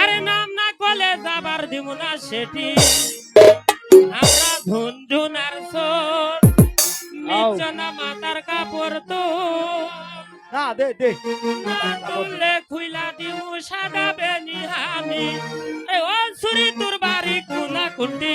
আরে নাম না কলে যাবার দিব না সেটি। আমরা ঝুনঝুন আর সোর নিচনা মাতার কাপড় তো। না দে দে। তুললে খুইলা দিমু সাদা বেনি এ ও সুরি তোর বাড়ি কুনা কুটি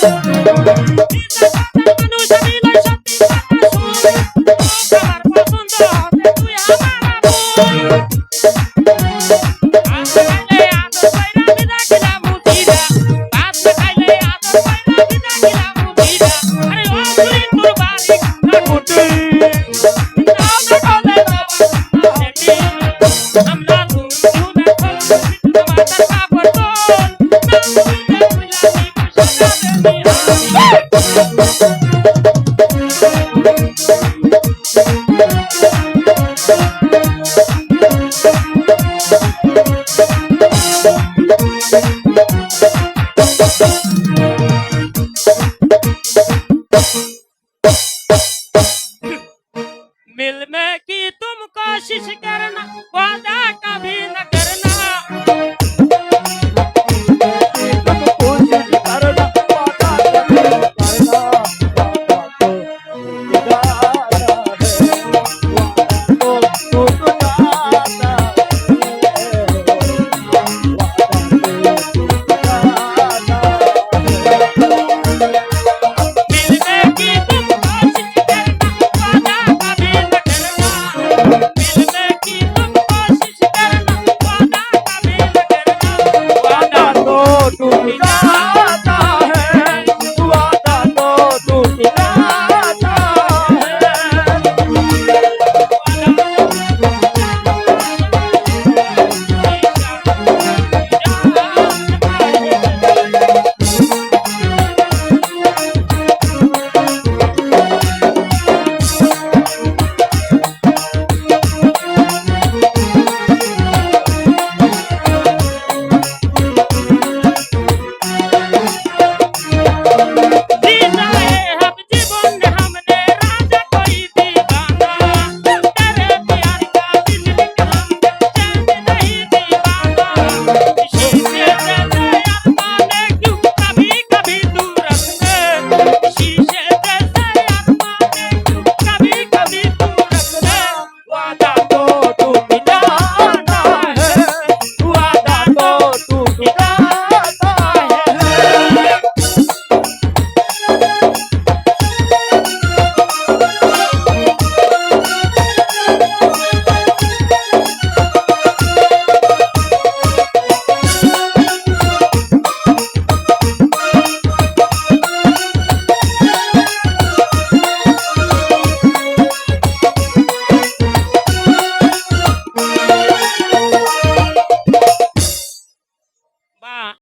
Thank you. मिल में की तुम कोशिश करना